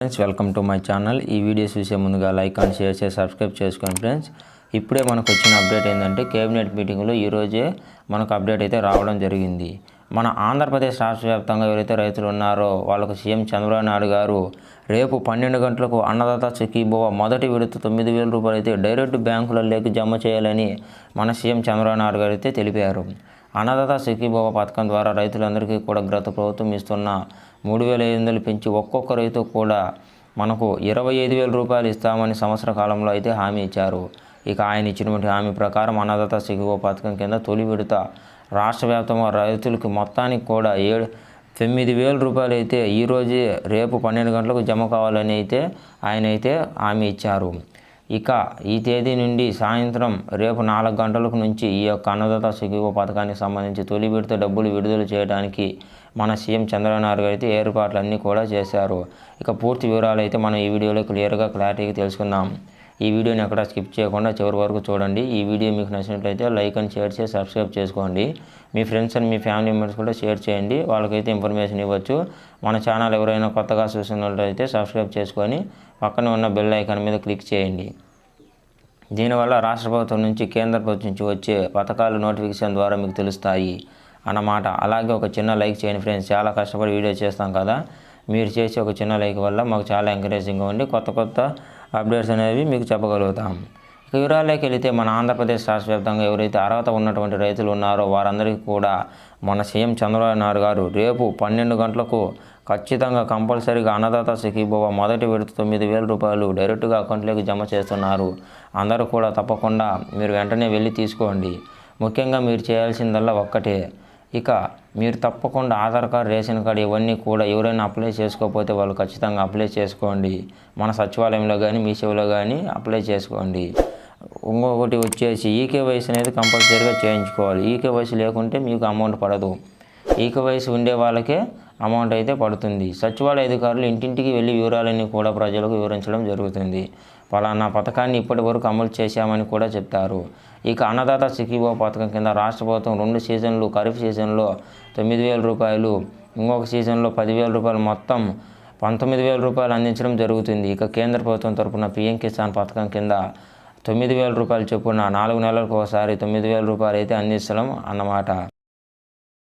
Friends welcome to my channel. ఈ video చూసే ముందుగా లైక్ అండ్ షేర్ చేసి సబ్స్క్రైబ్ చేసుకోండి ఫ్రెండ్స్. ఇప్పుడే మనకు వచ్చిన అప్డేట్ ఏంటంటే కేబినెట్ మీటింగ్లో ఈరోజే మనకు అప్డేట్ అయితే రావడం జరిగింది. మన ఆంధ్రప్రదేశ్ రాష్ట్ర వ్యాప్తంగా ఎవరైతే రైతులు ఉన్నారో వాళ్ళకు సీఎం చంద్రబాబు నాయుడు గారు రేపు పన్నెండు గంటలకు అన్నదాత సుఖీభవ మొదటి విడత తొమ్మిది వేల రూపాయలు అయితే డైరెక్ట్ బ్యాంకులలోకి జమ చేయాలని మన సీఎం చంద్రబాబు నాయుడు గారు అయితే తెలిపారు. అన్నదాత సుఖీభవ పథకం ద్వారా రైతులందరికీ కూడా గత ప్రభుత్వం ఇస్తున్న మూడు వేల ఐదు వందలు పెంచి ఒక్కొక్క రైతు కూడా మనకు ఇరవై ఐదు వేల రూపాయలు ఇస్తామని సంవత్సర కాలంలో అయితే హామీ ఇచ్చారు. ఇక ఆయన ఇచ్చినటువంటి హామీ ప్రకారం అన్నదాత సుఖీభవ పథకం కింద తొలి విడత రాష్ట్ర వ్యాప్తంగా రైతులకు మొత్తానికి కూడా ఏడు తొమ్మిది వేల రూపాయలు అయితే ఈరోజే రేపు పన్నెండు గంటలకు జమ కావాలని అయితే ఆయన అయితే హామీ ఇచ్చారు. ఇక ఈ తేదీ నుండి సాయంత్రం రేపు నాలుగు గంటలకు నుంచి ఈ యొక్క అన్నదాత సుఖీభవ పథకానికి సంబంధించి తొలి విడత డబ్బులు విడుదల చేయడానికి మన సీఎం చంద్రబాబు నాయుడు గారు అయితే ఏర్పాట్లు అన్నీ కూడా చేశారు. ఇక పూర్తి వివరాలు అయితే మనం ఈ వీడియోలో క్లియర్గా క్లారిటీగా తెలుసుకుందాం. ఈ వీడియోని ఎక్కడ స్కిప్ చేయకుండా చివరి వరకు చూడండి. ఈ వీడియో మీకు నచ్చినట్లయితే లైక్ అండ్ షేర్ చేసి సబ్స్క్రైబ్ చేసుకోండి. మీ ఫ్రెండ్స్ అండ్ మీ ఫ్యామిలీ మెంబర్స్ కూడా షేర్ చేయండి. వాళ్ళకైతే ఇన్ఫర్మేషన్ ఇవ్వచ్చు. మన ఛానల్ ఎవరైనా కొత్తగా చూసినట్లయితే సబ్స్క్రైబ్ చేసుకొని పక్కన ఉన్న బెల్ ఐకాన్ మీద క్లిక్ చేయండి. దీనివల్ల రాష్ట్ర ప్రభుత్వం నుంచి కేంద్ర ప్రభుత్వం నుంచి వచ్చే పథకాలు నోటిఫికేషన్ ద్వారా మీకు తెలుస్తాయి అన్నమాట. అలాగే ఒక చిన్న లైక్ చేయండి ఫ్రెండ్స్. చాలా కష్టపడి వీడియో చేస్తాం కదా. మీరు చేసే ఒక చిన్న లైక్ వల్ల మాకు చాలా ఎంకరేజింగ్గా ఉండి కొత్త కొత్త అప్డేట్స్ అనేవి మీకు చెప్పగలుగుతాం. ఇక వివరాల్లోకి వెళితే మన ఆంధ్రప్రదేశ్ రాష్ట్ర వ్యాప్తంగా ఎవరైతే అర్హత ఉన్నటువంటి రైతులు ఉన్నారో వారందరికీ కూడా మన సీఎం చంద్రబాబు నాయుడు గారు రేపు పన్నెండు గంటలకు ఖచ్చితంగా కంపల్సరీగా అన్నదాత సుఖీభవ మొదటి విడత తొమ్మిది వేల రూపాయలు డైరెక్ట్గా అకౌంట్లోకి జమ చేస్తున్నారు. అందరూ కూడా తప్పకుండా మీరు వెంటనే వెళ్ళి తీసుకోండి. ముఖ్యంగా మీరు చేయాల్సిందల్లా ఒక్కటే. ఇక మీరు తప్పకుండా ఆధార్ కార్డ్ రేషన్ కార్డు ఇవన్నీ కూడా ఎవరైనా అప్లై చేసుకోకపోతే వాళ్ళు ఖచ్చితంగా అప్లై చేసుకోండి. మన సచివాలయంలో కానీ మీ సేవలో కానీ అప్లై చేసుకోండి. ఇంకొకటి వచ్చేసి ఈకేవైసీ అనేది కంపల్సరీగా చేయించుకోవాలి. ఈకేవైసీ లేకుంటే మీకు అమౌంట్ పడదు. ఈకేవైసీ ఉండే వాళ్ళకే అమౌంట్ అయితే పడుతుంది. సచివాలయ అధికారులు ఇంటింటికి వెళ్ళి వివరాలన్నీ కూడా ప్రజలకు వివరించడం జరుగుతుంది. పలానా పథకాన్ని ఇప్పటి వరకు అమలు చేశామని కూడా చెప్తారు. ఇక అన్నదాత సుఖీభవ పథకం కింద రాష్ట్ర ప్రభుత్వం రెండు సీజన్లు ఖరీఫ్ సీజన్లో తొమ్మిది వేల రూపాయలు ఇంకొక సీజన్లో పదివేల రూపాయలు మొత్తం పంతొమ్మిది వేల రూపాయలు అందించడం జరుగుతుంది. ఇక కేంద్ర ప్రభుత్వం తరపున పీఎం కిసాన్ పథకం కింద తొమ్మిది వేల రూపాయలు చొప్పున నాలుగు నెలలకు ఒకసారి తొమ్మిది వేల రూపాయలు అయితే అందించడం అన్నమాట.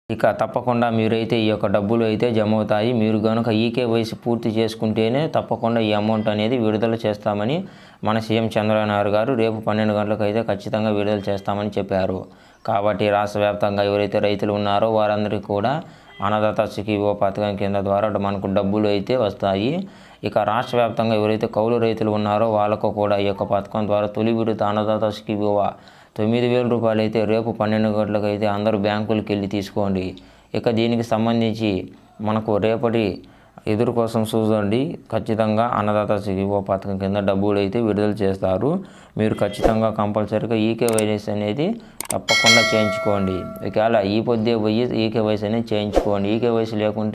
ఇక తప్పకుండా మీరైతే ఈ యొక్క డబ్బులు అయితే జమ అవుతాయి మీరు కనుక ఈకేవైసీ పూర్తి చేసుకుంటేనే తప్పకుండా ఈ అమౌంట్ అనేది విడుదల చేస్తామని మన సీఎం చంద్రబాబు గారు రేపు పన్నెండు గంటలకు అయితే ఖచ్చితంగా విడుదల చేస్తామని చెప్పారు. కాబట్టి రాష్ట్ర వ్యాప్తంగా ఎవరైతే రైతులు ఉన్నారో వారందరికీ కూడా అన్నదాత సుఖీవో పథకం కింద ద్వారా మనకు డబ్బులు అయితే వస్తాయి. ఇక రాష్ట్ర వ్యాప్తంగా ఎవరైతే కౌలు రైతులు ఉన్నారో వాళ్ళకు కూడా ఈ యొక్క పథకం ద్వారా తొలి విడత అన్నదాత సుఖీవో తొమ్మిది వేల రూపాయలు అయితే రేపు పన్నెండు గంటలకు అయితే అందరూ బ్యాంకులకు వెళ్ళి తీసుకోండి. ఇక దీనికి సంబంధించి మనకు రేపటి ఎదురు కోసం చూడండి. ఖచ్చితంగా అన్నదాత సుఖీభవ పథకం కింద డబ్బులు అయితే విడుదల చేస్తారు. మీరు ఖచ్చితంగా కంపల్సరీగా ఈకేవైఎస్ అనేది తప్పకుండా చేయించుకోండి. ఒకవేళ ఈ పొద్దే పోయి ఈకేవైసీ అనేది చేయించుకోండి. ఈకేవైసీ లేకుంటే